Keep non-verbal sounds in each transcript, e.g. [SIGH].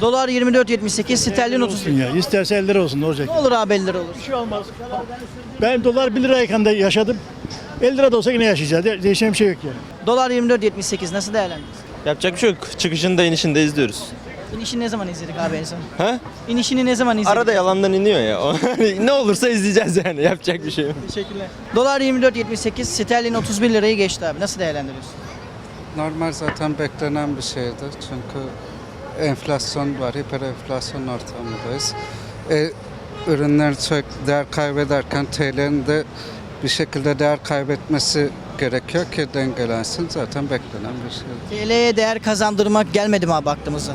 Dolar 24.78, sterlin 30. olsun ya. İsterse 50 lira olsun ne olacak? Ne olur abi 50 lira olur. Bir şey olmaz. Ben dolar 1 lirayken de yaşadım. 50 lira da olsa yine yaşayacağız. De- Değişen bir şey yok yani. Dolar 24.78 nasıl değerlendiriyorsun? Yapacak bir şey yok. Çıkışında inişinde de izliyoruz. İnişini ne zaman izledik abi en son? Ha? İnişini ne zaman izledik? Arada yalandan iniyor ya. [LAUGHS] O- ne olursa izleyeceğiz yani. [LAUGHS] Yapacak bir şey yok. Teşekkürler. Dolar 24.78, sterlin 31 lirayı geçti abi. Nasıl değerlendiriyorsun? Normal zaten beklenen bir şeydi. Çünkü enflasyon var, hiperenflasyon ortamındayız. E, ürünler çok değer kaybederken TL'nin de bir şekilde değer kaybetmesi gerekiyor ki dengelensin. Zaten beklenen bir şey. TL'ye değer kazandırmak gelmedi mi abi baktığımızda?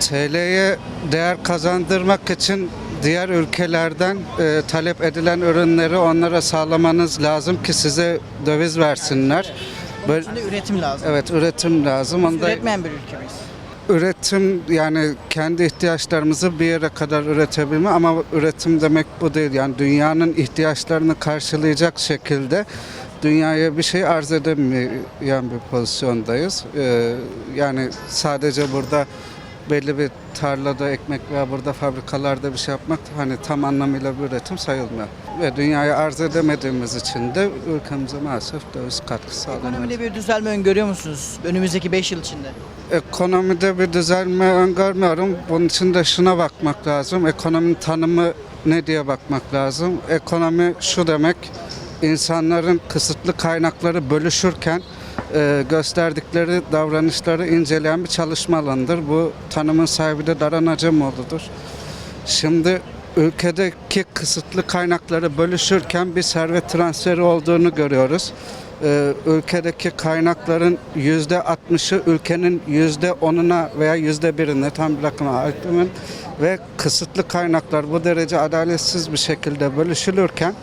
TL'ye değer kazandırmak için diğer ülkelerden e, talep edilen ürünleri onlara sağlamanız lazım ki size döviz versinler. Böyle, üretim lazım. evet üretim lazım. Onu da- Üretmeyen bir ülkeyiz. Üretim yani kendi ihtiyaçlarımızı bir yere kadar üretebilme ama üretim demek bu değil. Yani dünyanın ihtiyaçlarını karşılayacak şekilde dünyaya bir şey arz edemeyen bir pozisyondayız. Ee, yani sadece burada belli bir tarlada ekmek veya burada fabrikalarda bir şey yapmak hani tam anlamıyla bir üretim sayılmıyor. Ve dünyaya arz edemediğimiz için de ülkemize maalesef döviz katkı sağlanıyor. Ekonomide bir düzelme öngörüyor musunuz önümüzdeki 5 yıl içinde? Ekonomide bir düzelme öngörmüyorum. Bunun için de şuna bakmak lazım. Ekonominin tanımı ne diye bakmak lazım. Ekonomi şu demek, insanların kısıtlı kaynakları bölüşürken e, gösterdikleri davranışları inceleyen bir çalışma alanıdır. Bu tanımın sahibi de Daran Acemoğlu'dur. Şimdi ülkedeki kısıtlı kaynakları bölüşürken bir servet transferi olduğunu görüyoruz. Ee, ülkedeki kaynakların yüzde 60'ı ülkenin yüzde 10'una veya yüzde birine tam bir rakama hakimim ve kısıtlı kaynaklar bu derece adaletsiz bir şekilde bölüşülürken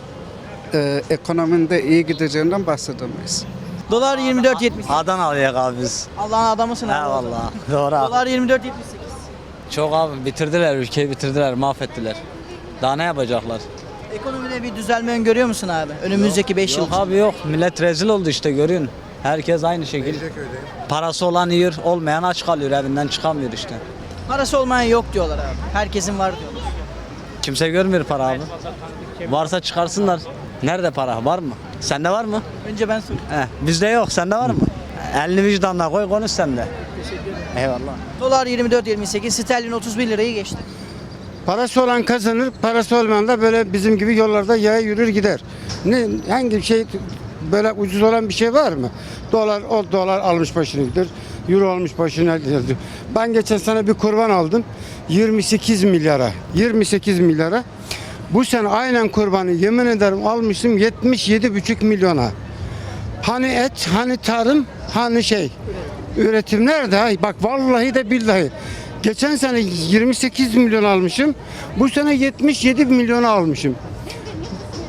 e, ekonominin de iyi gideceğinden bahsedemeyiz. Dolar 24.78. Adanalıyık abi biz. Allah'ın adamısın abi. He valla. [LAUGHS] Doğru abi. Dolar 24.78. Çok abi bitirdiler ülkeyi bitirdiler mahvettiler. Daha ne yapacaklar? Ekonomide bir düzelme öngörüyor musun abi? Önümüzdeki 5 yıl Yok için. abi yok millet rezil oldu işte görüyorsun. Herkes aynı şekilde. Parası olan yiyor olmayan aç kalıyor evinden çıkamıyor işte. Parası olmayan yok diyorlar abi. Herkesin var diyorlar. Kimse görmüyor para abi. Varsa çıkarsınlar. Nerede para var mı? Sende var mı? Önce ben sorayım. He, bizde yok sende var mı? Elini vicdanına koy konuş sen de. Eyvallah. Dolar 24.28, sterlin 31 lirayı geçti. Parası olan kazanır, parası olmayan da böyle bizim gibi yollarda yaya yürür gider. Ne hangi şey böyle ucuz olan bir şey var mı? Dolar o dolar almış başını gidiyor. Euro almış başını gidiyor. Ben geçen sene bir kurban aldım. 28 milyara. 28 milyara. Bu sene aynen kurbanı yemin ederim almışım 77,5 milyona. Hani et, hani tarım, hani şey. Üretim nerede? Bak vallahi de billahi. Geçen sene 28 milyon almışım. Bu sene 77 milyon almışım.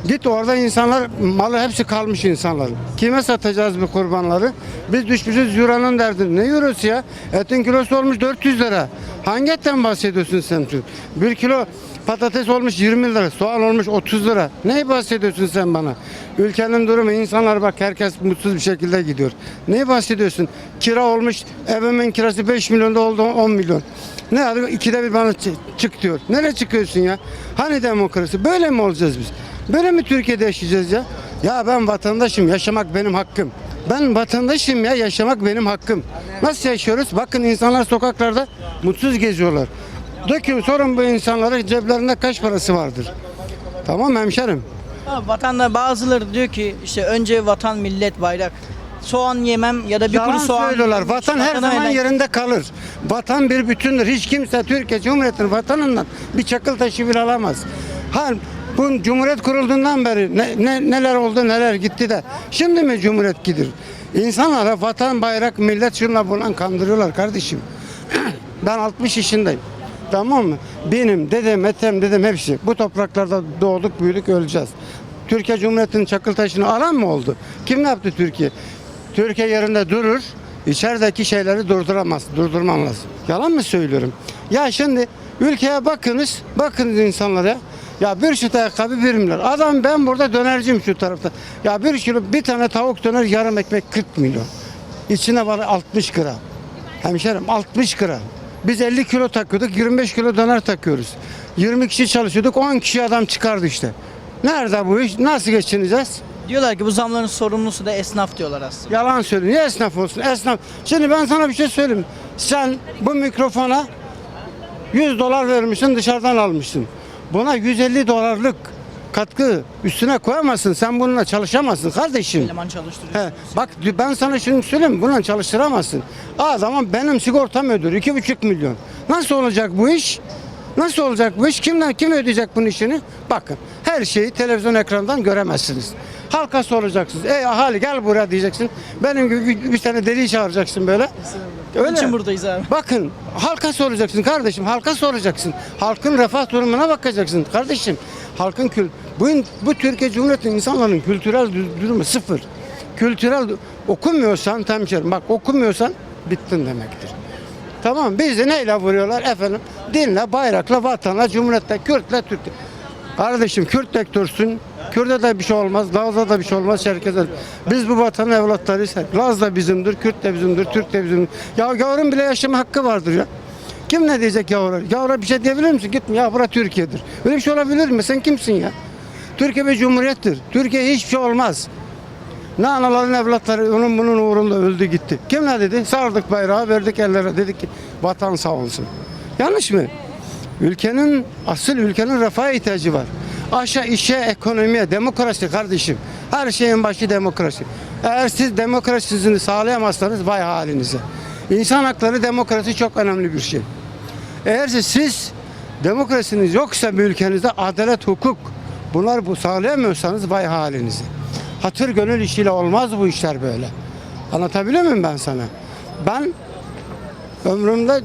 Git orada insanlar malı hepsi kalmış insanların. Kime satacağız bu kurbanları? Biz düşmüşüz euronun derdin. Ne eurosu ya? Etin kilosu olmuş 400 lira. Hangi etten bahsediyorsun sen? Bir kilo patates olmuş 20 lira. Soğan olmuş 30 lira. Neyi bahsediyorsun sen bana? Ülkenin durumu insanlar bak herkes mutsuz bir şekilde gidiyor. Neyi bahsediyorsun? Kira olmuş evimin kirası 5 milyon da oldu 10 milyon. Ne adı ikide bir bana çı- çık diyor. Nereye çıkıyorsun ya? Hani demokrasi? Böyle mi olacağız biz? Böyle mi Türkiye'de yaşayacağız ya? Ya ben vatandaşım, yaşamak benim hakkım. Ben vatandaşım ya, yaşamak benim hakkım. Nasıl yaşıyoruz? Bakın insanlar sokaklarda mutsuz geziyorlar. Dökün sorun bu insanlara ceplerinde kaç parası vardır. Tamam hemşerim. Abi vatanda bazıları diyor ki işte önce vatan, millet, bayrak. Soğan yemem ya da bir Yalan kuru soğan. söylüyorlar. yemem, Vatan her vatana zaman helal. yerinde kalır. Vatan bir bütündür. Hiç kimse Türkiye Cumhuriyeti'nin vatanından bir çakıl taşı bile alamaz. Ha bu Cumhuriyet kurulduğundan beri ne, ne- neler oldu neler gitti de şimdi mi Cumhuriyet gidiyor? İnsanlara vatan, bayrak, millet şunla bundan kandırıyorlar kardeşim. [CLEARS THROAT] ben 60 yaşındayım. Tamam mı? Benim dedem, etem, dedem hepsi. Bu topraklarda doğduk, büyüdük, öleceğiz. Türkiye Cumhuriyeti'nin çakıl taşını alan mı oldu? Kim ne yaptı Türkiye? Türkiye yerinde durur, içerideki şeyleri durduramaz, durdurmamaz. Yalan mı söylüyorum? Ya şimdi ülkeye bakınız, bakınız insanlara. Ya bir süt ayakkabı bir milyar. Adam ben burada dönerciyim şu tarafta. Ya bir kilo bir tane tavuk döner yarım ekmek 40 milyon. İçine var 60 gram. Hemşerim 60 gram. Biz 50 kilo takıyorduk, 25 kilo döner takıyoruz. 20 kişi çalışıyorduk, 10 kişi adam çıkardı işte. Nerede bu iş? Nasıl geçineceğiz? Diyorlar ki bu zamların sorumlusu da esnaf diyorlar aslında. Yalan söylüyor. Niye esnaf olsun? Esnaf. Şimdi ben sana bir şey söyleyeyim. Sen bu mikrofona 100 dolar vermişsin dışarıdan almışsın. Buna 150 dolarlık katkı üstüne koyamazsın. Sen bununla çalışamazsın kardeşim. Eleman çalıştırıyorsunuz. He, bak ben sana şunu söyleyeyim bununla çalıştıramazsın. Adamın benim sigortam ödür 2,5 milyon. Nasıl olacak bu iş? Nasıl olacak bu iş? Kimden kim ödeyecek bunun işini? Bakın her şeyi televizyon ekranından göremezsiniz. Halka soracaksınız. Ey ahali gel buraya diyeceksin. Benim gibi bir, bir tane deli çağıracaksın böyle. Onun için buradayız abi. Bakın halka soracaksın kardeşim. Halka soracaksın. Halkın refah durumuna bakacaksın kardeşim. Halkın kül bu, bu Türkiye Cumhuriyeti insanların kültürel du- durumu sıfır. Kültürel okumuyorsan hemşerim bak okumuyorsan bittin demektir. Tamam bizi neyle vuruyorlar efendim? Dinle, bayrakla, vatanla, cumhuriyetle, Kürtle, Türk'le. Kardeşim Kürt de Türksün. Kürt'e de bir şey olmaz, Laz'da da bir şey olmaz, Çerkez'de. de. Biz bu vatanın evlatlarıyız. Laz da bizimdir, Kürt de bizimdir, Türk de bizimdir. Ya gavurun bile yaşama hakkı vardır ya. Kim ne diyecek gavura? Gavura bir şey diyebilir misin? Gitme ya bura Türkiye'dir. Öyle bir şey olabilir mi? Sen kimsin ya? Türkiye bir cumhuriyettir. Türkiye hiçbir şey olmaz. Ne anaların evlatları onun bunun uğrunda öldü gitti. Kim ne dedi? Sardık bayrağı verdik ellere dedik ki vatan sağ olsun. Yanlış mı? Ülkenin asıl ülkenin refah ihtiyacı var. Aşağı işe, ekonomiye, demokrasi kardeşim. Her şeyin başı demokrasi. Eğer siz demokrasisini sağlayamazsanız vay halinize. İnsan hakları demokrasi çok önemli bir şey. Eğer siz demokrasiniz yoksa bir ülkenizde adalet, hukuk bunlar bu sağlayamıyorsanız vay halinize. Hatır gönül işiyle olmaz bu işler böyle. Anlatabiliyor muyum ben sana? Ben ömrümde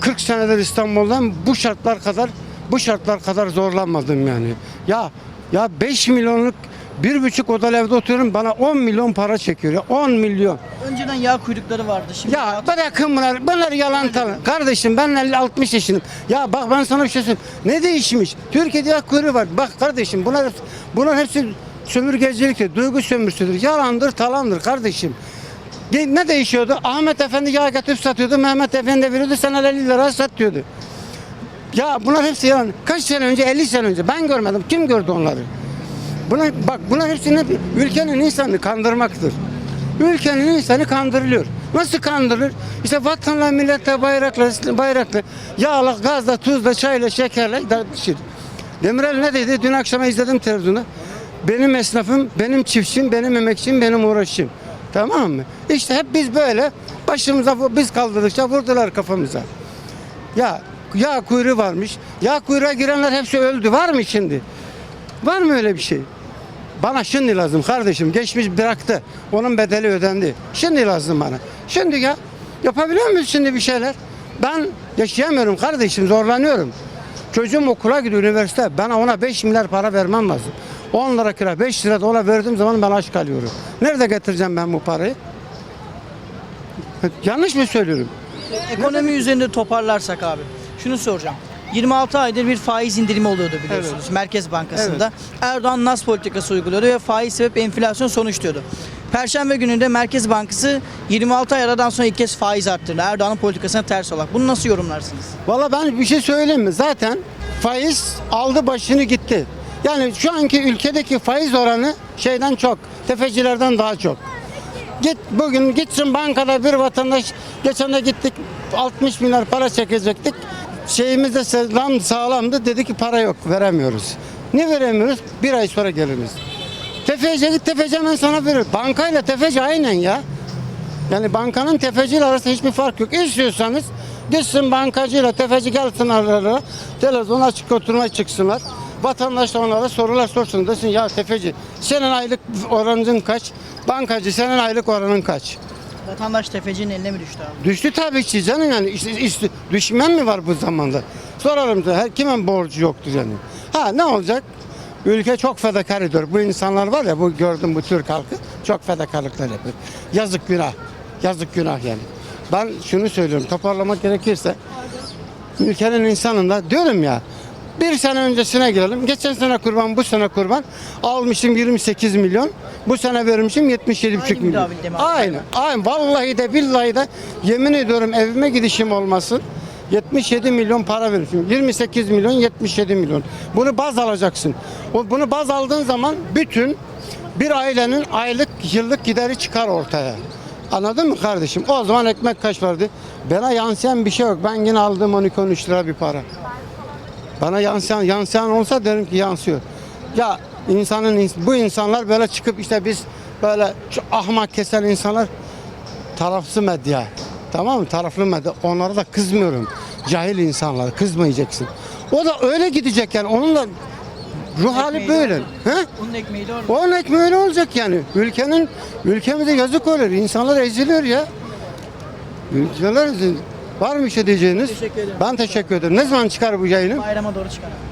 40 senedir İstanbul'dan bu şartlar kadar bu şartlar kadar zorlanmadım yani. Ya ya 5 milyonluk bir buçuk odalı evde oturuyorum bana 10 milyon para çekiyor ya 10 milyon. Önceden yağ kuyrukları vardı. Şimdi Ya bırakın bunlar. Bunlar yalan talan. Kardeşim ben 50 60 yaşındayım. Ya bak ben sana bir şey söyleyeyim. Ne değişmiş? Türkiye'de yağ kuyruğu var. Bak kardeşim bunlar bunlar hepsi sömürgeciliktir. Duygu sömürüsüdür. Yalandır, talandır kardeşim. Ne değişiyordu? Ahmet Efendi yağ getirip satıyordu. Mehmet Efendi veriyordu. Sana 50 lira sat diyordu. Ya bunlar hepsi yalan. Kaç sene önce? 50 sene önce. Ben görmedim. Kim gördü onları? Buna, bak bunlar hepsi ne? Ülkenin insanını kandırmaktır. Ülkenin insanı kandırılıyor. Nasıl kandırılır? İşte vatanla, milletle, bayrakla, bayrakla, yağla, gazla, tuzla, çayla, şekerle da şey. Demirel ne dedi? Dün akşam izledim televizyonu. Benim esnafım, benim çiftçim, benim emekçim, benim uğraşım. Tamam mı? İşte hep biz böyle başımıza biz kaldırdıkça vurdular kafamıza. Ya yağ kuyruğu varmış. Yağ kuyruğa girenler hepsi öldü. Var mı şimdi? Var mı öyle bir şey? Bana şimdi lazım kardeşim. Geçmiş bıraktı. Onun bedeli ödendi. Şimdi lazım bana. Şimdi ya yapabiliyor muyuz şimdi bir şeyler? Ben yaşayamıyorum kardeşim zorlanıyorum. Çocuğum okula gidiyor üniversite. Ben ona 5 milyar para vermem lazım. 10 lira kira 5 lira dolar verdiğim zaman ben aç kalıyorum. Nerede getireceğim ben bu parayı? Yanlış mı söylüyorum? Ekonomi üzerinde toparlarsak abi. Şunu soracağım. 26 aydır bir faiz indirimi oluyordu biliyorsunuz Merkez Bankası'nda. Erdoğan nas politikası uyguluyordu ve faiz sebep enflasyon sonuç diyordu. Perşembe gününde Merkez Bankası 26 ay aradan sonra ilk kez faiz arttırdı. Erdoğan'ın politikasına ters olarak. Bunu nasıl yorumlarsınız? Valla ben bir şey söyleyeyim mi? Zaten faiz aldı başını gitti. Yani şu anki ülkedeki faiz oranı şeyden çok, tefecilerden daha çok. Git bugün gitsin bankada bir vatandaş geçen de gittik 60 milyar para çekecektik. Şeyimiz de sağlam, sağlamdı dedi ki para yok veremiyoruz. Ne veremiyoruz? Bir ay sonra geliriz. Tefeciye git tefeci hemen sana verir. Bankayla tefeci aynen ya. Yani bankanın tefeciyle arasında hiçbir fark yok. İstiyorsanız gitsin bankacıyla tefeci gelsin aralara. Televizyon açık oturmaya çıksınlar. Vatandaş da onlara sorular sorsun desin ya tefeci senin aylık oranın kaç? Bankacı senin aylık oranın kaç? Vatandaş tefecinin eline mi düştü abi? Düştü tabii ki canım yani işte, işte düşmen mi var bu zamanda? Sorarım da her kimin borcu yoktur yani. Ha ne olacak? Ülke çok fedakar ediyor. Bu insanlar var ya bu gördüm bu Türk halkı çok fedakarlıklar yapıyor. Yazık günah. Yazık günah yani. Ben şunu söylüyorum toparlamak gerekirse ülkenin insanında diyorum ya bir sene öncesine girelim. Geçen sene kurban, bu sene kurban. Almışım 28 milyon. Bu sene vermişim 77,5 Aynı milyon. Aynen. Aynen. Vallahi de billahi de yemin ediyorum evime gidişim olmasın. 77 milyon para veriyorsun. 28 milyon 77 milyon. Bunu baz alacaksın. Bunu baz aldığın zaman bütün bir ailenin aylık yıllık gideri çıkar ortaya. Anladın mı kardeşim? O zaman ekmek kaç vardı? Bana yansıyan bir şey yok. Ben yine aldığım 12-13 lira bir para. Bana yansıyan, yansıyan olsa derim ki yansıyor. Ya insanın bu insanlar böyle çıkıp işte biz böyle ahmak kesen insanlar tarafsız medya. Tamam mı? Taraflı medya. Onlara da kızmıyorum. Cahil insanlar kızmayacaksın. O da öyle gidecek yani. Onunla ruh hali Ekmeği böyle. He? Onun ekmeği de orada. O örnek böyle olacak yani. Ülkenin ülkemize yazık olur. İnsanlar eziliyor ya. Ülkeler eziliyor. Var mı bir şey diyeceğiniz? Teşekkür ederim. Ben teşekkür ederim. Ne zaman çıkar bu yayını? Bayrama doğru çıkar.